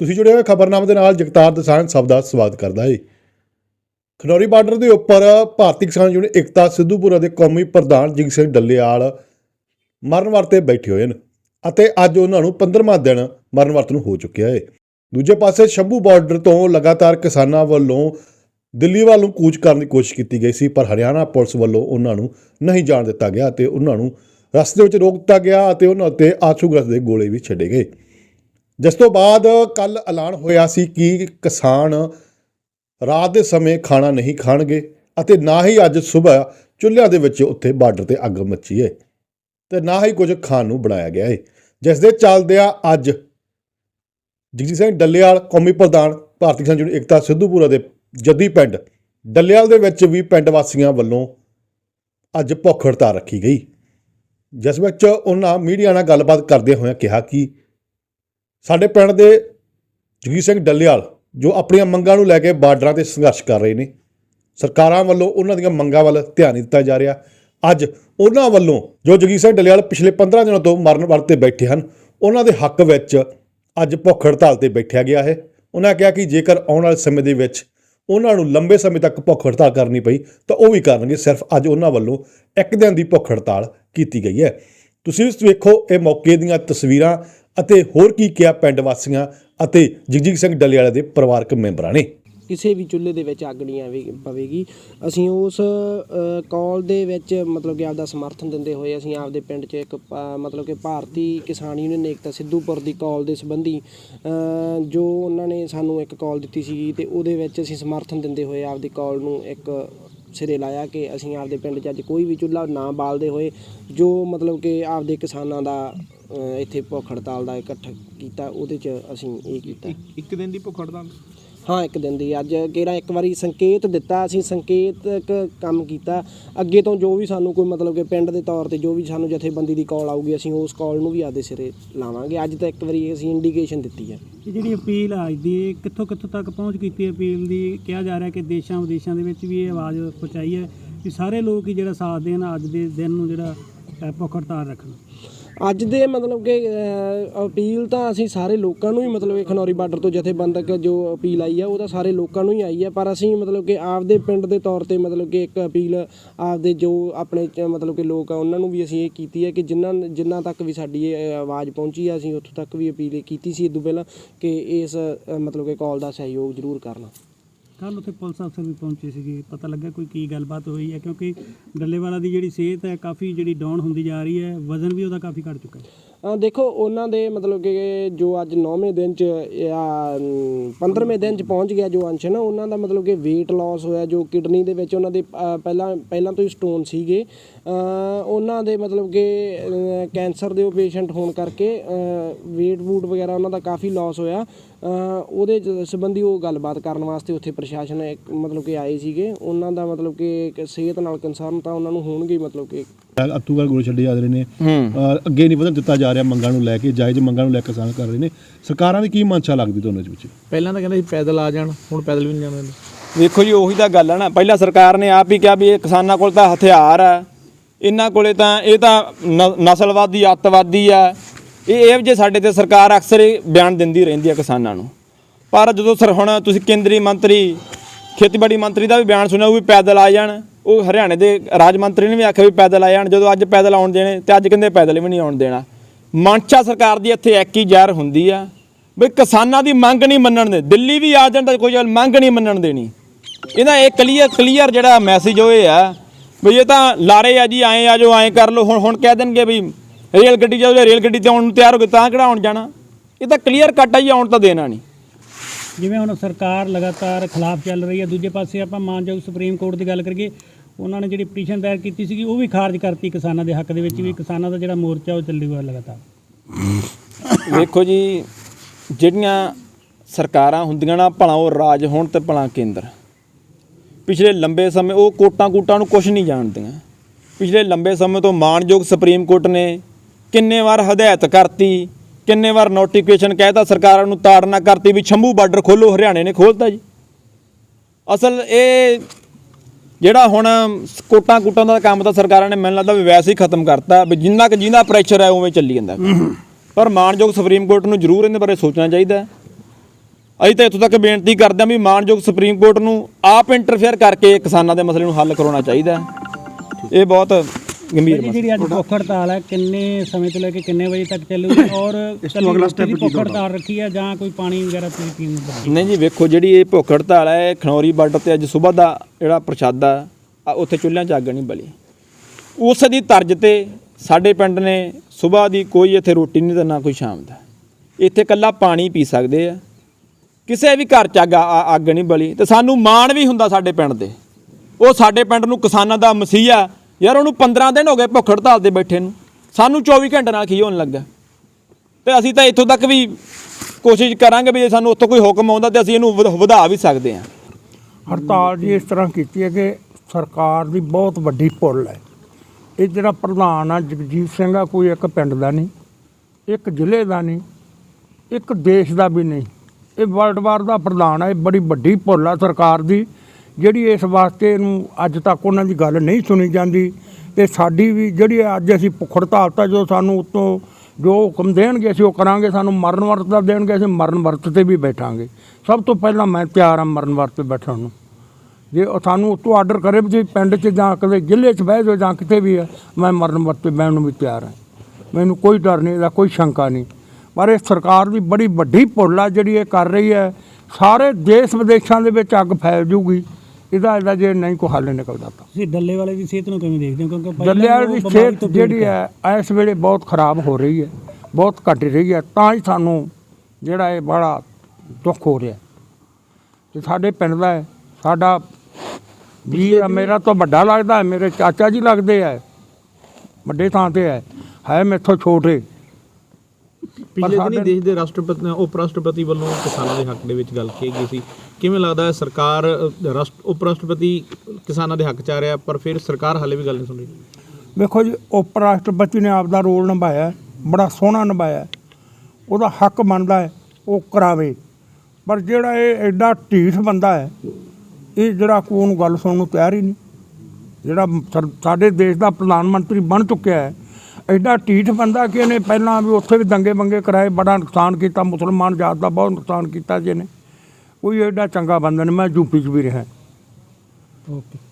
ਤੁਸੀਂ ਜੁੜੇ ਹੋਏ ਖਬਰਨਾਮੇ ਦੇ ਨਾਲ ਜਗਤਾਰ ਦਸਾਨ ਸਭ ਦਾ ਸਵਾਗਤ ਕਰਦਾ ਹੈ ਖਨੌਰੀ ਬਾਰਡਰ ਦੇ ਉੱਪਰ ਭਾਰਤੀ ਕਿਸਾਨ ਯੂਨੀਅਨ ਏਕਤਾ, ਸਿੱਧੂਪੁਰਾ ਦੇ ਕੌਮੀ ਪ੍ਰਧਾਨ ਜਿਗ ਸਿੰਘ ਡੱਲੇਵਾਲ ਮਰਨ ਵਰਤੇ ਬੈਠੇ ਹੋਏ ਹਨ ਅਤੇ ਅੱਜ ਉਹਨਾਂ ਨੂੰ 15ਵਾਂ ਦਿਨ ਮਰਨ ਵਰਤ ਨੂੰ ਹੋ ਚੁੱਕਿਆ ਹੈ ਦੂਜੇ ਪਾਸੇ ਸ਼ੰਭੂ ਬਾਰਡਰ ਤੋਂ ਲਗਾਤਾਰ ਕਿਸਾਨਾਂ ਵੱਲੋਂ ਦਿੱਲੀ ਵੱਲ ਨੂੰ ਕੂਚ ਕਰਨ ਦੀ ਕੋਸ਼ਿਸ਼ ਕੀਤੀ ਗਈ ਸੀ, ਪਰ ਹਰਿਆਣਾ ਪੁਲਿਸ ਵੱਲੋਂ ਉਹਨਾਂ ਨੂੰ ਨਹੀਂ ਜਾਣ ਦਿੱਤਾ ਗਿਆ ਤੇ ਉਹਨਾਂ ਨੂੰ ਰਸਤੇ ਵਿੱਚ ਰੋਕ ਦਿੱਤਾ ਗਿਆ ਅਤੇ ਉਹਨਾਂ ਉੱਤੇ ਆਸ਼ੂਗਰਸ ਦੇ ਗੋਲੇ ਵੀ ਛੱਡੇ ਗਏ। ਜਿਸ ਤੋਂ ਬਾਅਦ ਕੱਲ ਐਲਾਨ ਹੋਇਆ ਸੀ ਕਿ ਕਿਸਾਨ ਰਾਤ ਦੇ ਸਮੇਂ ਖਾਣਾ ਨਹੀਂ ਖਾਣਗੇ ਅਤੇ ਨਾ ਹੀ ਅੱਜ ਸਵੇਰ ਚੁੱਲ੍ਹਿਆਂ ਦੇ ਵਿੱਚ ਉੱਥੇ ਬਾਰਡਰ ਤੇ ਅੱਗ ਮੱਚੀ ਹੈ ਤੇ ਨਾ ਹੀ ਕੁਝ ਖਾਣ ਨੂੰ ਬਣਾਇਆ ਗਿਆ ਹੈ। ਜਿਸ ਦੇ ਚੱਲਦਿਆਂ ਅੱਜ ਜਗਜੀਤ ਸਿੰਘ ਡੱਲੇਵਾਲ, ਕੌਮੀ ਪ੍ਰਧਾਨ ਭਾਰਤੀ ਕਿਸਾਨ ਯੂਨੀਅਨ ਏਕਤਾ ਸਿੱਧੂਪੁਰਾ ਦੇ ਜੱਦੀ ਪਿੰਡ ਡੱਲੇਵਾਲ ਦੇ ਵਿੱਚ ਵੀ ਪਿੰਡ ਵਾਸੀਆਂ ਵੱਲੋਂ ਅੱਜ ਭੁੱਖ ਹੜਤਾਲ ਰੱਖੀ ਗਈ। ਜਿਸ ਵਿੱਚ ਉਹਨਾਂ ਮੀਡੀਆ ਨਾਲ ਗੱਲਬਾਤ ਕਰਦੇ ਹੋਏ ਕਿਹਾ ਕਿ ਸਾਡੇ ਪਿੰਡ ਦੇ ਜਗਜੀਤ ਸਿੰਘ ਡੱਲੇਵਾਲ ਜੋ ਆਪਣੀਆਂ ਮੰਗਾਂ ਨੂੰ ਲੈ ਕੇ ਬਾਰਡਰਾਂ ਤੇ ਸੰਘਰਸ਼ ਕਰ ਰਹੇ ਨੇ, ਸਰਕਾਰਾਂ ਵੱਲੋਂ ਉਹਨਾਂ ਦੀਆਂ ਮੰਗਾਂ ਵੱਲ ਧਿਆਨ ਦਿੱਤਾ ਜਾ ਰਿਹਾ। ਅੱਜ ਉਹਨਾਂ ਵੱਲੋਂ ਜੋ ਜਗਜੀਤ ਸਿੰਘ ਡੱਲੇਵਾਲ ਪਿਛਲੇ 15 ਦਿਨਾਂ ਤੋਂ ਮਰਨ ਵਰਤੇ ਬੈਠੇ ਹਨ, ਉਹਨਾਂ ਦੇ ਹੱਕ ਵਿੱਚ ਅੱਜ ਭੁੱਖ ਹੜਤਾਲ ਤੇ ਬੈਠਿਆ ਗਿਆ ਹੈ। ਉਹਨਾਂ ਕਿਹਾ ਕਿ ਜੇਕਰ ਆਉਣ ਵਾਲੇ ਸਮੇਂ ਦੇ ਵਿੱਚ ਉਹਨਾਂ ਨੂੰ ਲੰਬੇ ਸਮੇਂ ਤੱਕ ਭੁੱਖ ਹੜਤਾਲ ਕਰਨੀ ਪਈ, ਤਾਂ ਉਹ ਵੀ ਕਰਨਗੇ। ਸਿਰਫ ਅੱਜ ਉਹਨਾਂ ਵੱਲੋਂ ਇੱਕ ਦਿਨ ਦੀ ਭੁੱਖ ਹੜਤਾਲ ਕੀਤੀ ਗਈ ਹੈ। ਤੁਸੀਂ ਵੀ ਵੇਖੋ ਇਹ ਮੌਕੇ ਦੀਆਂ ਤਸਵੀਰਾਂ। ਅਤੇ ਹੋਰ ਕੀ ਕਿਹਾ ਪਿੰਡ ਵਾਸੀਆਂ ਅਤੇ ਜਗਜੀਤ ਸਿੰਘ ਡੱਲੇਵਾਲ ਦੇ ਪਰਿਵਾਰਕ ਮੈਂਬਰਾਂ ਨੇ? ਕਿਸੇ ਵੀ ਚੁੱਲ੍ਹੇ ਦੇ ਵਿੱਚ ਅੱਗ ਨਹੀਂ ਆਵੇ ਪਵੇਗੀ। ਅਸੀਂ ਉਸ ਕਾਲ ਦੇ ਵਿੱਚ ਮਤਲਬ ਕਿ ਆਪਦਾ ਸਮਰਥਨ ਦਿੰਦੇ ਹੋਏ ਅਸੀਂ ਆਪਦੇ ਪਿੰਡ 'ਚ ਇੱਕ ਮਤਲਬ ਕਿ ਭਾਰਤੀ ਕਿਸਾਨ ਯੂਨੀਅਨ ਏਕਤਾ ਸਿੱਧੂਪੁਰ ਦੀ ਕਾਲ ਦੇ ਸੰਬੰਧੀ ਜੋ ਉਹਨਾਂ ਨੇ ਸਾਨੂੰ ਇੱਕ ਕਾਲ ਦਿੱਤੀ ਸੀ ਤੇ ਉਹਦੇ ਵਿੱਚ ਅਸੀਂ ਸਮਰਥਨ ਦਿੰਦੇ ਹੋਏ ਆਪਦੀ ਕਾਲ ਨੂੰ ਇੱਕ ਸਿਰੇ ਲਾਇਆ ਕਿ ਅਸੀਂ ਆਪਦੇ ਪਿੰਡ 'ਚ ਅੱਜ ਕੋਈ ਵੀ ਚੁੱਲ੍ਹਾ ਨਾ ਬਾਲਦੇ ਹੋਏ ਜੋ ਮਤਲਬ ਕਿ ਆਪਦੇ ਕਿਸਾਨਾਂ ਦਾ ਇੱਥੇ ਭੁੱਖ ਹੜਤਾਲ ਦਾ ਇਕੱਠ ਕੀਤਾ ਉਹਦੇ 'ਚ ਅਸੀਂ ਇਹ ਕੀਤਾ। ਇੱਕ ਦਿਨ ਦੀ ਭੁੱਖ ਹੜਤਾਲ? ਹਾਂ ਇੱਕ ਦਿਨ ਦੀ। ਅੱਜ ਕਿਹੜਾ ਇੱਕ ਵਾਰੀ ਸੰਕੇਤ ਦਿੱਤਾ ਅਸੀਂ ਸੰਕੇਤਕ ਕੰਮ ਕੀਤਾ। ਅੱਗੇ ਤੋਂ ਜੋ ਵੀ ਸਾਨੂੰ ਕੋਈ ਮਤਲਬ ਕਿ ਪਿੰਡ ਦੇ ਤੌਰ ਤੇ ਜੋ ਵੀ ਸਾਨੂੰ ਜਥੇਬੰਦੀ ਦੀ ਕਾਲ ਆਊਗੀ ਅਸੀਂ ਉਸ ਕਾਲ ਨੂੰ ਵੀ ਆਦੇ ਸਿਰੇ ਲਾਵਾਂਗੇ। ਅੱਜ ਤਾਂ ਇੱਕ ਵਾਰੀ ਅਸੀਂ ਇੰਡੀਕੇਸ਼ਨ ਦਿੱਤੀ ਹੈ। ਇਹ ਜਿਹੜੀ ਅਪੀਲ ਆ ਅੱਜ ਦੀ ਇਹ ਕਿੱਥੋਂ ਕਿੱਥੋਂ ਤੱਕ ਪਹੁੰਚ ਕੀਤੀ ਹੈ ਅਪੀਲ ਦੀ? ਕਿਹਾ ਜਾ ਰਿਹਾ ਕਿ ਦੇਸ਼ਾਂ ਵਿਦੇਸ਼ਾਂ ਦੇ ਵਿੱਚ ਵੀ ਇਹ ਆਵਾਜ਼ ਪਹੁੰਚਾਈ ਹੈ ਕਿ ਸਾਰੇ ਲੋਕ ਹੀ ਜਿਹੜਾ ਸਾਥ ਦੇਣ ਅੱਜ ਦੇ ਦਿਨ ਨੂੰ ਜਿਹੜਾ ਅ, ਭੁੱਖ ਹੜਤਾਲ ਰੱਖਣ। ਅੱਜ ਦੇ ਮਤਲਬ ਕਿ ਅਪੀਲ ਤਾਂ ਅਸੀਂ ਸਾਰੇ ਲੋਕਾਂ ਨੂੰ ਹੀ ਮਤਲਬ ਕਿ ਖਨੌਰੀ ਬਾਰਡਰ ਤੋਂ ਜਥੇਬੰਦਕ ਜੋ ਅਪੀਲ ਆਈ ਆ, ਉਹ ਤਾਂ ਸਾਰੇ ਲੋਕਾਂ ਨੂੰ ਹੀ ਆਈ ਹੈ ਪਰ ਅਸੀਂ ਮਤਲਬ ਕਿ ਆਪਦੇ ਪਿੰਡ ਦੇ ਤੌਰ ਤੇ ਮਤਲਬ ਕਿ ਇੱਕ ਅਪੀਲ ਆਪਦੇ ਜੋ ਆਪਣੇ ਮਤਲਬ ਕਿ ਲੋਕ ਆ, ਉਹਨਾਂ ਨੂੰ ਵੀ ਅਸੀਂ ਇਹ ਕੀਤੀ ਹੈ ਕਿ ਜਿਨ੍ਹਾਂ ਜਿਨ੍ਹਾਂ ਤੱਕ ਵੀ ਸਾਡੀ ਇਹ ਆਵਾਜ਼ ਪਹੁੰਚੀ ਹੈ ਅਸੀਂ ਉੱਥੋਂ ਤੱਕ ਵੀ ਅਪੀਲ ਕੀਤੀ ਸੀ। ਇਦੋਂ ਪਹਿਲਾਂ ਕਿ ਇਸ ਮਤਲਬ ਕਿ ਕਾਲ ਦਾ ਸਹਿਯੋਗ ਜ਼ਰੂਰ ਕਰਨਾ। ਕੱਲ ਉੱਥੇ ਪੁਲਿਸ ਅਫਸਰ ਵੀ ਪਹੁੰਚੇ ਸੀਗੇ। ਪਤਾ ਲੱਗਾ ਕੋਈ ਕੀ ਗੱਲਬਾਤ ਹੋਈ ਹੈ ਕਿਉਂਕਿ ਡੱਲੇਵਾਲਾ ਦੀ ਜਿਹੜੀ ਸਿਹਤ ਹੈ ਕਾਫੀ ਜਿਹੜੀ ਡਾਊਨ ਹੁੰਦੀ ਜਾ ਰਹੀ ਹੈ ਵਜ਼ਨ ਵੀ ਉਹਦਾ ਕਾਫੀ ਘਟ ਚੁੱਕਾ ਹੈ। ਅ, ਦੇਖੋ ਉਹਨਾਂ ਦੇ ਮਤਲਬ ਕਿ ਜੋ ਅੱਜ 9ਵੇਂ ਦਿਨ ਚ ਜਾਂ 15ਵੇਂ ਦਿਨ ਚ ਪਹੁੰਚ ਗਿਆ ਜੋ ਅੰਸ਼ ਨਾ ਉਹਨਾਂ ਦਾ ਮਤਲਬ ਕਿ weight loss ਹੋਇਆ ਜੋ ਕਿਡਨੀ ਦੇ ਵਿੱਚ ਉਹਨਾਂ ਦੇ ਅ, ਪਹਿਲਾਂ ਪਹਿਲਾਂ ਤੋਂ ਹੀ ਸਟੋਨ ਸੀਗੇ। ਅ, ਉਹਨਾਂ ਦੇ ਮਤਲਬ ਕਿ ਅ, ਕੈਂਸਰ ਦੇ ਉਹ ਪੇਸ਼ੈਂਟ ਹੋਣ ਕਰਕੇ weight ਵੂਟ ਵਗੈਰਾ ਉਹਨਾਂ ਦਾ ਕਾਫੀ ਲਾਸ ਹੋਇਆ। ਉਹਦੇ ਸੰਬੰਧੀ ਉਹ ਗੱਲਬਾਤ ਕਰਨ ਵਾਸਤੇ ਉੱਥੇ ਪ੍ਰਸ਼ਾਸਨ ਇੱਕ ਮਤਲਬ ਕਿ ਆਏ ਸੀਗੇ। ਉਹਨਾਂ ਦਾ ਮਤਲਬ ਕਿ ਇੱਕ ਸਿਹਤ ਨਾਲ ਕੰਸਰਨ ਤਾਂ ਉਹਨਾਂ ਨੂੰ ਹੋਣਗੇ ਮਤਲਬ ਕਿ। ਅਤੂਗਰ ਗੋਲੇ ਛੱਡੇ ਜਾ ਰਹੇ ਨੇ। ਅਹ ਅੱਗੇ ਨਹੀਂ ਵਧਣ ਦਿੱਤਾ ਜਾ ਰਿਹਾ ਮੰਗਾਂ ਨੂੰ ਲੈ ਕੇ ਜਾਇਜ਼ ਮੰਗਾਂ ਨੂੰ ਲੈ ਕੇ ਕਿਸਾਨ ਕਰ ਰਹੇ ਨੇ। ਸਰਕਾਰਾਂ ਦੀ ਕੀ ਮਨਸ਼ਾ ਲੱਗਦੀ ਤੁਹਾਨੂੰ ਇਸ ਵਿੱਚ? ਪਹਿਲਾਂ ਤਾਂ ਕਹਿੰਦੇ ਸੀ ਪੈਦਲ ਆ ਜਾਣ ਹੁਣ ਪੈਦਲ ਵੀ ਨਹੀਂ ਜਾਣਾ ਵੇਖੋ ਜੀ ਉਹੀ ਤਾਂ ਗੱਲ ਹੈ ਨਾ। ਪਹਿਲਾਂ ਸਰਕਾਰ ਨੇ ਆਪ ਹੀ ਕਿਹਾ ਵੀ ਇਹ ਕਿਸਾਨਾਂ ਕੋਲ ਤਾਂ ਹਥਿਆਰ ਆ। ਇਹਨਾਂ ਕੋਲੇ ਤਾਂ ਇਹ ਤਾਂ ਨ- ਨਸਲਵਾਦੀ ਅੱਤਵਾਦੀ ਆ। ਇਹ ਇਹ ਜੇ ਸਾਡੇ ਤੇ ਸਰਕਾਰ ਅਕਸਰ ਇਹ ਬਿਆਨ ਦਿੰਦੀ ਰਹਿੰਦੀ ਹੈ ਕਿਸਾਨਾਂ ਨੂੰ। ਪਰ ਜਦੋਂ ਸਰ ਹੁਣ ਤੁਸੀਂ ਕੇਂਦਰੀ ਮੰਤਰੀ, ਖੇਤੀਬਾੜੀ ਮੰਤਰੀ ਦਾ ਵੀ ਬਿਆਨ ਸੁਣਿਆ, ਉਹ ਵੀ ਪੈਦਲ ਆ ਜਾਣ। ਉਹ ਹਰਿਆਣੇ ਦੇ ਰਾਜ ਮੰਤਰੀ ਨੇ ਵੀ ਆਖਿਆ ਵੀ ਪੈਦਲ ਆ ਜਾਣ। ਜਦੋਂ ਅੱਜ ਪੈਦਲ ਆਉਣ ਦੇਣੇ, ਤੇ ਅੱਜ ਕਹਿੰਦੇ ਪੈਦਲ ਵੀ ਨਹੀਂ ਆਉਣ ਦੇਣਾ। ਮਨਸ਼ਾ ਸਰਕਾਰ ਦੀ ਇੱਥੇ ਇੱਕ ਹੀ ਜ਼ਾਹਰ ਹੁੰਦੀ ਆ, ਵੀ ਕਿਸਾਨਾਂ ਦੀ ਮੰਗ ਨਹੀਂ ਮੰਨਣ ਦੇ। ਦਿੱਲੀ ਵੀ ਆ ਜਾਣ ਤਾਂ ਕੋਈ ਗੱਲ ਮੰਗ ਨਹੀਂ ਮੰਨਣ ਦੇਣੀ। ਇਹਦਾ ਇਹ ਕਲੀਅਰ ਕਲੀਅਰ ਜਿਹੜਾ ਮੈਸੇਜ ਹੋਏ ਆ, ਵੀ ਇਹ ਤਾਂ ਲਾਰੇ ਆ ਜੀ ਆਏ ਆ ਜੋ ਐਂ ਕਰ ਲਓ, ਹੁਣ ਹੁਣ ਕਹਿ ਦੇਣਗੇ ਵੀ ਰੇਲ ਗੱਡੀ ਜਦੋਂ ਰੇਲ ਗੱਡੀ ਤੇ ਆਉਣ ਨੂੰ ਤਿਆਰ ਹੋ ਗਏ ਤਾਂ ਕਿਹੜਾ ਆਉਣ ਜਾਣਾ। ਇਹ ਤਾਂ ਕਲੀਅਰ ਕੱਟ ਆ ਜੀ ਆਉਣ ਤਾਂ ਦੇਣਾ ਨਹੀਂ। ਜਿਵੇਂ ਹੁਣ ਸਰਕਾਰ ਲਗਾਤਾਰ ਖਿਲਾਫ ਚੱਲ ਰਹੀ ਹੈ ਦੂਜੇ ਪਾਸੇ ਆਪਾਂ ਮਾਨਯੋਗ ਸੁਪਰੀਮ ਕੋਰਟ ਦੀ ਗੱਲ ਕਰੀਏ ਉਹਨਾਂ ਨੇ ਜਿਹੜੀ ਪਟੀਸ਼ਨ ਦਾਇਰ ਕੀਤੀ ਸੀਗੀ ਉਹ ਵੀ ਖਾਰਜ ਕਰਤੀ ਕਿਸਾਨਾਂ ਦੇ ਹੱਕ ਦੇ ਵਿੱਚ ਵੀ ਕਿਸਾਨਾਂ ਦਾ ਜਿਹੜਾ ਮੋਰਚਾ ਉਹ ਚੱਲੂਗਾ ਲਗਾਤਾਰ। ਵੇਖੋ ਜੀ ਜਿਹੜੀਆਂ ਸਰਕਾਰਾਂ ਹੁੰਦੀਆਂ ਨਾ ਭਲਾ ਉਹ ਰਾਜ ਹੋਣ ਤੇ ਭਲਾ ਕੇਂਦਰ। ਪਿਛਲੇ ਲੰਬੇ ਸਮੇਂ ਉਹ ਕੋਟਾਂ ਕੂਟਾਂ ਨੂੰ ਕੁਝ ਨਹੀਂ ਜਾਣਦੀਆਂ। ਪਿਛਲੇ ਲੰਬੇ ਸਮੇਂ ਤੋਂ ਮਾਨਯੋਗ ਸੁਪਰੀਮ ਕੋਰਟ ਨੇ ਕਿੰਨੇ ਵਾਰ ਹਦਾਇਤ ਕਰਤੀ, ਕਿੰਨੇ ਵਾਰ ਨੋਟੀਫਿਕੇਸ਼ਨ ਕਹਿਤਾ ਸਰਕਾਰਾਂ ਨੂੰ ਤਾੜਨਾ ਕਰਤੀ ਵੀ ਸ਼ੰਭੂ ਬਾਰਡਰ ਖੋਲੋ, ਹਰਿਆਣੇ ਨੇ ਖੋਲਤਾ ਜੀ। ਅਸਲ ਇਹ ਜਿਹੜਾ ਹੁਣ ਕੋਟਾਂ ਕੂਟਾਂ ਦਾ ਕੰਮ ਤਾਂ ਸਰਕਾਰਾਂ ਨੇ ਮੈਨੂੰ ਲੱਗਦਾ ਵੀ ਵੈਸੇ ਹੀ ਖਤਮ ਕਰਤਾ, ਵੀ ਜਿੰਨਾ ਕੁ ਜਿੰਨਾ ਪ੍ਰੈਸ਼ਰ ਹੈ ਉਵੇਂ ਚੱਲੀ ਜਾਂਦਾ। ਪਰ ਮਾਨਯੋਗ ਸੁਪਰੀਮ ਕੋਰਟ ਨੂੰ ਜ਼ਰੂਰ ਇਹਦੇ ਬਾਰੇ ਸੋਚਣਾ ਚਾਹੀਦਾ ਅਸੀਂ ਤਾਂ ਇੱਥੋਂ ਤੱਕ ਬੇਨਤੀ ਕਰਦੇ ਹਾਂ ਵੀ ਮਾਨਯੋਗ ਸੁਪਰੀਮ ਕੋਰਟ ਨੂੰ ਆਪ ਇੰਟਰਫੇਅਰ ਕਰਕੇ ਕਿਸਾਨਾਂ ਦੇ ਮਸਲੇ ਨੂੰ ਹੱਲ ਕਰਾਉਣਾ ਚਾਹੀਦਾ ਇਹ ਬਹੁਤ ਗੰਭੀਰ ਮਸਲਾ ਜਿਹੜੀ ਅੱਜ ਭੁੱਖ ਹੜਤਾਲ ਹੈ ਕਿੰਨੇ ਸਮੇਂ ਤੋਂ ਲੈ ਕੇ ਕਿੰਨੇ ਵਜੇ ਤੱਕ ਚੱਲੂਗੀ? ਔਰ ਕੱਲੀ ਰੋਟੀ ਦੀ ਭੁੱਖ ਹੜਤਾਲ ਰੱਖੀ ਹੈ ਜਾਂ ਕੋਈ ਪਾਣੀ ਵਗੈਰਾ ਤੁਸੀਂ ਪੀਣ? ਨਹੀਂ ਜੀ ਵੇਖੋ ਜਿਹੜੀ ਇਹ ਭੁੱਖ ਹੜਤਾਲ ਹੈ ਖਨੌਰੀ ਬਾਰਡਰ ਤੇ ਅੱਜ ਸਵੇਰ ਦਾ ਜਿਹੜਾ ਪ੍ਰਸ਼ਾਦਾ ਆ ਉੱਥੇ ਚੁੱਲ੍ਹਿਆਂ 'ਚ ਅੱਗ ਨਹੀਂ ਬਲੀ। ਉਸ ਦੀ ਤਰਜ਼ ਤੇ ਸਾਡੇ ਪਿੰਡ ਨੇ ਸਵੇਰ ਦੀ ਕੋਈ ਇੱਥੇ ਰੋਟੀ ਨਹੀਂ ਤੇ ਨਾ ਕੋਈ ਸ਼ਾਮ ਦਾ। ਇੱਥੇ ਕੱਲਾ ਪਾਣੀ ਪੀ ਸਕਦੇ ਆ। ਕਿਸੇ ਵੀ ਘਰ 'ਚ ਅੱਗ ਨਹੀਂ ਬਲੀ ਤੇ ਸਾਨੂੰ ਮਾਣ ਵੀ ਹੁੰਦਾ ਸਾਡੇ ਪਿੰਡ ਦੇ ਉਹ ਸਾਡੇ ਪਿੰਡ ਨੂੰ ਕਿਸਾਨਾਂ ਦਾ ਮਸੀਹਾ ਯਾਰ ਉਹਨੂੰ 15 ਦਿਨ ਹੋ ਗਏ ਭੁੱਖ ਹੜਤਾਲ ਤੇ ਬੈਠੇ ਨੂੰ। ਸਾਨੂੰ 24 ਘੰਟੇ ਨਾਲ ਕੀ ਹੋਣ ਲੱਗਾ? ਤੇ ਅਸੀਂ ਤਾਂ ਇੱਥੋਂ ਤੱਕ ਵੀ ਕੋਸ਼ਿਸ਼ ਕਰਾਂਗੇ ਵੀ ਜੇ ਸਾਨੂੰ ਉੱਥੋਂ ਕੋਈ ਹੁਕਮ ਆਉਂਦਾ ਤੇ ਅਸੀਂ ਇਹਨੂੰ ਵਧ- ਵਧਾ ਵੀ ਸਕਦੇ ਹਾਂ। ਹੜਤਾਲ ਜੀ ਇਸ ਤਰ੍ਹਾਂ ਕੀਤੀ ਹੈ ਕਿ ਸਰਕਾਰ ਦੀ ਬਹੁਤ ਵੱਡੀ ਭੁੱਲ ਹੈ। ਇਹ ਜਿਹੜਾ ਪ੍ਰਧਾਨ ਆ, ਜਗਜੀਤ ਸਿੰਘ ਆ, ਕੋਈ ਇੱਕ ਪਿੰਡ ਦਾ ਨਹੀਂ, ਇੱਕ ਜ਼ਿਲ੍ਹੇ ਦਾ ਨਹੀਂ, ਇੱਕ ਦੇਸ਼ ਦਾ ਵੀ ਨਹੀਂ। ਇਹ ਵਰਲਡ ਵਾਰ ਦਾ ਪ੍ਰਧਾਨ ਹੈ ਇਹ ਬੜੀ ਵੱਡੀ ਭੁੱਲ ਆ ਸਰਕਾਰ ਦੀ। ਜਿਹੜੀ ਇਸ ਵਾਸਤੇ ਇਹਨੂੰ ਅੱਜ ਤੱਕ ਉਹਨਾਂ ਦੀ ਗੱਲ ਨਹੀਂ ਸੁਣੀ ਜਾਂਦੀ ਤੇ ਸਾਡੀ ਵੀ ਜਿਹੜੀ ਅੱਜ ਅਸੀਂ ਭੁੱਖ ਹੜਤਾਲ ਤਾਂ ਜੋ ਸਾਨੂੰ ਉਤੋਂ ਜੋ ਹੁਕਮ ਦੇਣਗੇ ਅਸੀਂ ਉਹ ਕਰਾਂਗੇ, ਸਾਨੂੰ ਮਰਨ ਵਰਤ ਦਾ ਦੇਣਗੇ, ਅਸੀਂ ਮਰਨ ਵਰਤ ਤੇ ਵੀ ਬੈਠਾਂਗੇ। ਸਭ ਤੋਂ ਪਹਿਲਾਂ ਮੈਂ ਤਿਆਰ ਹਾਂ ਮਰਨ ਵਰਤ ਤੇ ਬੈਠਣ ਨੂੰ। ਜੇ ਉਹ ਸਾਨੂੰ ਉੱਤੋਂ ਆਰਡਰ ਕਰੇ ਵੀ ਤੁਸੀਂ ਪਿੰਡ 'ਚ ਜਾਂ ਕਦੇ ਜ਼ਿਲ੍ਹੇ 'ਚ ਬਹਿ ਜਾਓ ਜਾਂ ਕਿਤੇ ਵੀ ਹੈ ਮੈਂ ਮਰਨ ਵਰਤ ਤੇ ਬਹਿਣ ਨੂੰ ਵੀ ਤਿਆਰ ਹਾਂ। ਮੈਨੂੰ ਕੋਈ ਡਰ ਨਹੀਂ, ਇਹਦਾ ਕੋਈ ਸ਼ੰਕਾ ਨਹੀਂ। ਪਰ ਇਹ ਸਰਕਾਰ ਦੀ ਬੜੀ ਵੱਡੀ ਭੁੱਲ ਆ ਜਿਹੜੀ ਇਹ ਕਰ ਰਹੀ ਹੈ। ਸਾਰੇ ਦੇਸ਼ ਵਿਦੇਸ਼ਾਂ ਦੇ ਵਿੱਚ ਅੱਗ ਫੈਲ ਜੂਗੀ। ਇਹਦਾ ਇਹਦਾ ਜੇ ਨਹੀਂ ਕੋਈ ਹੱਲ ਨਿਕਲਦਾ ਤਾਂ। ਤੁਸੀਂ ਡੱਲੇ ਵਾਲੇ ਦੀ ਸਿਹਤ ਨੂੰ ਕਿਵੇਂ ਦੇਖਦੇ ਹੋ? ਕਿਉਂਕਿ ਉਹ ਦੀ ਸਿਹਤ ਜਿਹੜੀ ਹੈ ਇਸ ਵੇਲੇ ਬਹੁਤ ਖਰਾਬ ਹੋ ਰਹੀ ਹੈ ਬਹੁਤ ਘਟ ਰਹੀ ਹੈ ਤਾਂ ਹੀ ਸਾਨੂੰ ਜਿਹੜਾ ਇਹ ਬੜਾ ਦੁੱਖ ਹੋ ਰਿਹਾ ਤੇ ਸਾਡੇ ਪਿੰਡ ਦਾ ਹੈ ਸਾਡਾ ਵੀਰ ਮੇਰਾ ਤਾਂ ਵੱਡਾ ਲੱਗਦਾ ਹੈ ਮੇਰੇ ਚਾਚਾ ਜੀ ਲੱਗਦੇ ਆ। ਵੱਡੇ ਥਾਂ ਤੇ ਹੈ ਹੈ ਮੈਥੋਂ ਛੋਟੇ। ਪਿਛਲੇ ਦਿਨੀ ਦੇਸ਼ ਦੇ ਰਾਸ਼ਟਰਪਤੀ ਉਪ ਰਾਸ਼ਟਰਪਤੀ ਵੱਲੋਂ ਕਿਸਾਨਾਂ ਦੇ ਹੱਕ ਦੇ ਵਿੱਚ ਗੱਲ ਕੀਤੀ ਗਈ ਸੀ। ਕਿਵੇਂ ਲੱਗਦਾ ਹੈ ਸਰਕਾਰ ਅ, ਉਪ ਰਾਸ਼ਟਰਪਤੀ ਕਿਸਾਨਾਂ ਦੇ ਹੱਕ ਚ ਆ ਰਿਹਾ ਪਰ ਫਿਰ ਸਰਕਾਰ ਹਾਲੇ ਵੀ ਗੱਲ ਨਹੀਂ ਸੁਣ ਰਹੀ? ਵੇਖੋ ਜੀ ਉਪ ਰਾਸ਼ਟਰਪਤੀ ਨੇ ਆਪਦਾ ਰੋਲ ਨਿਭਾਇਆ ਬੜਾ ਸੋਹਣਾ ਨਿਭਾਇਆ ਉਹਦਾ ਹੱਕ ਬਣਦਾ ਹੈ ਉਹ ਕਰਾਵੇ। ਪਰ ਜਿਹੜਾ ਇਹ ਐਡਾ ਢੀਠ ਬੰਦਾ ਹੈ ਇਹ ਜਿਹੜਾ ਕੋਈ ਉਹਨੂੰ ਗੱਲ ਸੁਣਨ ਨੂੰ ਤਿਆਰ ਹੀ ਨਹੀਂ। ਜਿਹੜਾ ਸਾਡੇ ਦੇਸ਼ ਦਾ ਪ੍ਰਧਾਨ ਮੰਤਰੀ ਬਣ ਚੁੱਕਿਆ ਹੈ ਐਡਾ ਢੀਠ ਬੰਦਾ ਕਿ ਇਹਨੇ ਪਹਿਲਾਂ ਵੀ ਉੱਥੇ ਵੀ ਦੰਗੇ ਬੰਗੇ ਕਰਾਏ ਬੜਾ ਨੁਕਸਾਨ ਕੀਤਾ ਮੁਸਲਮਾਨ ਜਾਤ ਦਾ ਬਹੁਤ ਨੁਕਸਾਨ ਕੀਤਾ ਜੀ ਇਹਨੇ। ਕੋਈ ਐਡਾ ਚੰਗਾ ਬੰਦਾ ਨਹੀਂ ਮੈਂ ਯੂਪੀ 'ਚ ਵੀ ਰਿਹਾ। ਓਕੇ।